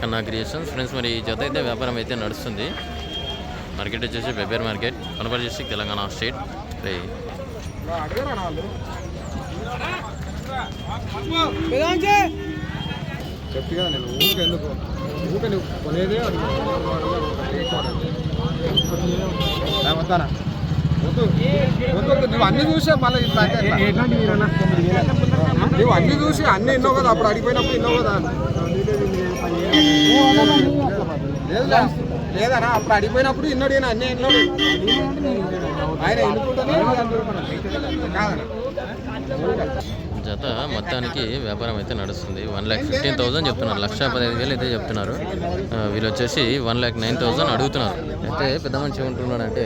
కన్నా creations. Friends మరి ఈ జత అయితే వ్యాపారం అయితే నడుస్తుంది. మార్కెట్ వచ్చేసి వెబేర్ మార్కెట్. కనపడి డిస్ట్రిక్ట్ తెలంగాణ స్టేట్. నువ్వు అన్ని చూసే మళ్ళీ నువ్వు అన్ని చూసి అన్ని ఎన్నో కదా అప్పుడు అడిగిపోయినప్పుడు ఎన్నో కదా. లేదనా అప్పుడు అడిగిపోయినప్పుడు ఇన్నోడు ఈయన ఆయన ఎన్నుకుంటానే జత మొత్తానికి వ్యాపారం అయితే నడుస్తుంది. వన్ ల్యాక్ ఫిఫ్టీన్ థౌసండ్ చెప్తున్నారు. లక్ష పదహైదు వేలు అయితే చెప్తున్నారు. వీళ్ళు వచ్చేసి వన్ ల్యాక్ నైన్ థౌసండ్ అడుగుతున్నారు. అయితే పెద్ద మనిషి ఏమంటున్నాడు అంటే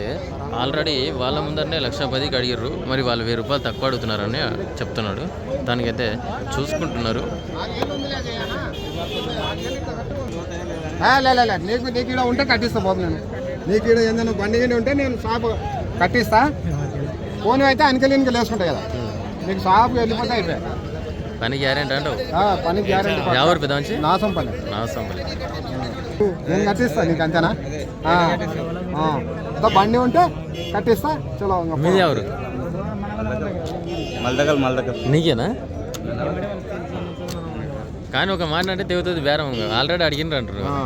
ఆల్రెడీ వాళ్ళ ముందరనే లక్ష పదికి అడిగారు మరి వాళ్ళు వెయ్యి రూపాయలు తక్కువ అడుగుతున్నారని చెప్తున్నాడు. దానికైతే చూసుకుంటున్నారు. నీకు నీకు ఇక్కడ ఉంటే కట్టిస్తా బాబు నేను. నీకు ఇక్కడ ఏదైనా బండి గిండి ఉంటే నేను షాప్ కట్టిస్తా. ఫోన్ అయితే అనికెళ్ళి ఇంకెళ్ళి వేసుకుంటా కదా. నీకు షాప్ వెళ్ళిపోతే అయిపోయా. పని గ్యారెంటీ అంటావు? పని గ్యారెంటీ ఎవరు పెద్ద నాసం పని. నా సంపలి నేను కట్టిస్తా నీకు అంతేనా? బండి ఉంటే కట్టిస్తా చలో ఇంకా పో. మీది ఎవరు మల్దగల్ మల్దగల్ నీకేనా కానీ ఒక మాట అంటే తెగుతుంది బేరం ఆల్రెడీ అడిగినారు అంటారు ఆ.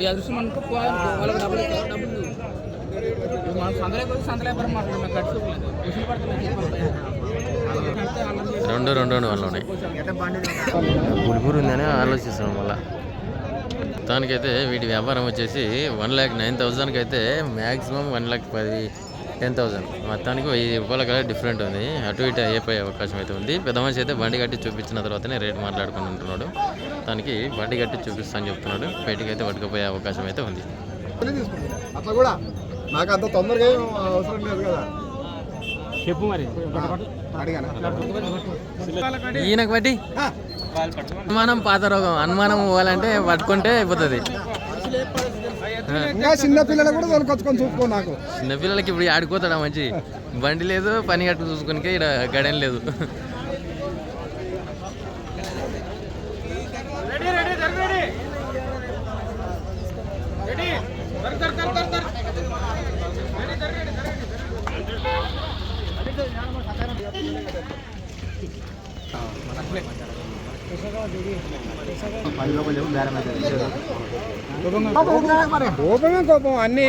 ఈ అదృష్టం రెండు రెండు రెండు వల్ల ఉన్నాయి గుడిపూరు ఉందని ఆలోచిస్తున్నాం మళ్ళా. మొత్తానికైతే వీటి వ్యాపారం వచ్చేసి వన్ ల్యాక్ నైన్ థౌజండ్కి అయితే మ్యాక్సిమం వన్ ల్యాక్ పది టెన్ థౌజండ్. మొత్తానికి వెయ్యి రూపాయల కదా డిఫరెంట్ ఉంది. అటు ఇటు అయిపోయే అవకాశం అయితే ఉంది. పెద్ద మనిషి అయితే బండి కట్టి చూపించిన తర్వాతనే రేట్ మాట్లాడుకుని ఉంటున్నాడు. దానికి బండి కట్టి చూపిస్తాను చెప్తున్నాడు. బయటికి అయితే పట్టుకుపోయే అవకాశం అయితే ఉంది. అట్లే కూడా. నాకు అంత తొందరగా అవసరం లేదు కదా. చెప్పు మరి. అడిగానా? ఈయనకు బట్టి అనుమానం పాత రోగం. అనుమానం పోవాలంటే పట్టుకుంటే అయిపోతుంది. ఇంకా చిన్న పిల్లలు కూడా తొలకొచ్చుకొని చూసుకో నాకు. చిన్నపిల్లలకి ఇప్పుడు ఆడుకోతాడా మంచి? బండి లేదు పని కట్టు చూసుకునికే ఇక్కడ గడేం లేదు. కోపమే కోపం అన్ని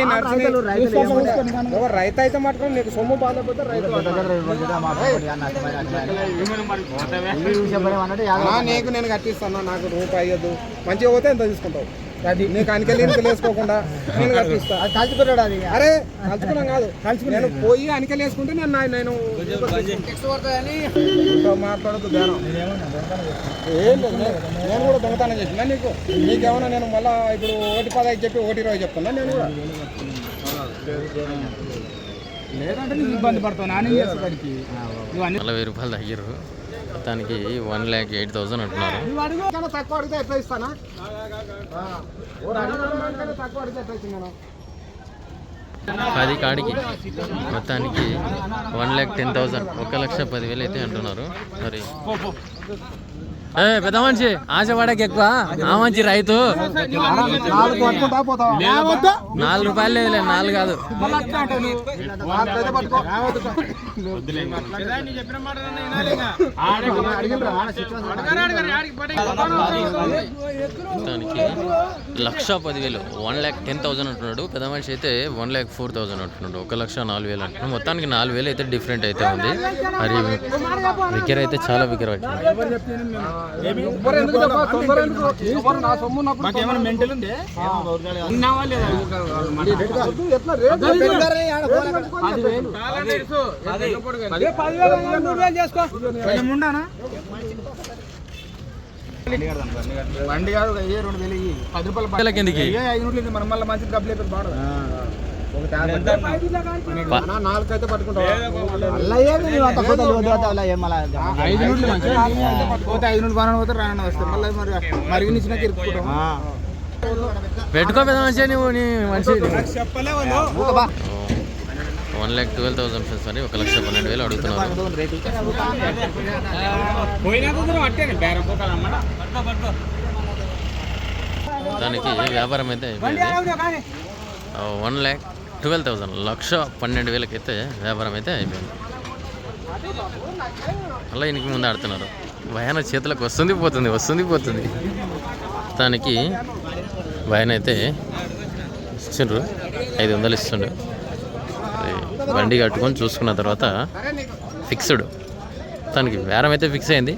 ఎవరు రైతు అయితే మాత్రం నీకు సొమ్ము బాధపోతే రైతు నీకు నేను కట్టిస్తాను నాకు రూపాయి అయ్యద్దు మంచిగా పోతే ఎంత తీసుకుంటావు? నీకు అనికెళ్ళి వేసుకోకుండా నేను కట్టిస్తా. కలిసిపోయాడు అది? అరే కలుసుకున్నాం కాదు. నేను పోయి అనికెళ్ళి వేసుకుంటే నేను నేను మాట్లాడదు ఏం లేదు నేను- నేను కూడా దొంగతనం చేసిన నీకు నీకేమన్నా నేను మళ్ళా ఇప్పుడు ఒకటి పదహైదు చెప్పి ఒకటి ఇరవై చెప్తున్నా నేను కూడా. లేదంటే నీకు ఇబ్బంది పడతావు నాన్న చేసేవాడికి నువ్వు అన్ని నలభై రూపాయలు తగ్గిర్రు. మొత్తానికి వన్ ల్యాక్ ఎయిట్ థౌసండ్ అంటున్నారు. తక్కువ అడిగితే ఎట్లా ఇస్తానా ఆ, ఓరు అడిగిన దానికన్నా తక్కువ అడిగితే ఎట్లా ఇస్తున్నాను పది కాడికి. మొత్తానికి వన్ ల్యాక్ టెన్ థౌసండ్. ఒక లక్ష పదివేలు అయితే అంటున్నారు. మరి ఏ పెద్ద మనిషి ఆశపడక ఎక్కువ. ఆ మంచి రైతు. నాలుగు నాలుగు రూపాయలు లేదులే నాలుగు కాదు. మొత్తానికి లక్ష పదివేలు వన్ ల్యాక్ టెన్ థౌసండ్ అంటున్నాడు. పెద్ద మనిషి అయితే వన్ ల్యాక్ ఫోర్ థౌసండ్ అంటున్నాడు ఒక లక్ష నాలుగు వేలు అంటున్నాడు మొత్తానికి నాలుగు వేలు అయితే డిఫరెంట్ అయితే ఉంది మరి వికెర్ అయితే చాలా వికెర్ ఉండానా బండి కాదు రెండు వేలు. పది రూపాయలు ఎందుకు ఐదు నూట్లు మనం మళ్ళీ మంచి డబ్బులు అయిపోయి బాడు పట్టుకుంటావా? మంచిగా పోతే ఐదు బాగా పోతే రాను వస్తే మళ్ళీ మరి మరి ఇచ్చినాక ఇరుక్కుంటాం పెట్టుకో పెద్ద మనిషి నువ్వు నీ ఓ. One lakh twelve thousand friends మరి ఒక లక్ష పన్నెండు వేలు అడుగుతున్నారు. దానికి వ్యాపారం అయితే వన్ ల్యాక్ ట్వెల్వ్ థౌసండ్. లక్ష పన్నెండు వేలకైతే వ్యాపారం అయితే అయిపోయింది. అలా ఇంటికి ముందు ఆడుతున్నారు. వయన చేతులకు వస్తుంది పోతుంది వస్తుంది పోతుంది. దానికి వయన అయితే ఇచ్చిండ్రు ఐదు వందలు ఇస్తుండ్రు బండి కట్టుకొని చూసుకున్న తర్వాత ఫిక్స్డ్ దానికి వేరం అయితే ఫిక్స్ అయింది.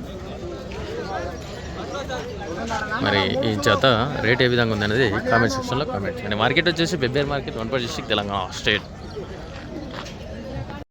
మరి ఈ జత రేట్ ఏ విధంగా ఉంది అనేది కామెంట్ సెక్షన్లో కామెంట్ అండ్ మార్కెట్ వచ్చేసి బెబ్బేర్ market Wanaparthy district Telangana state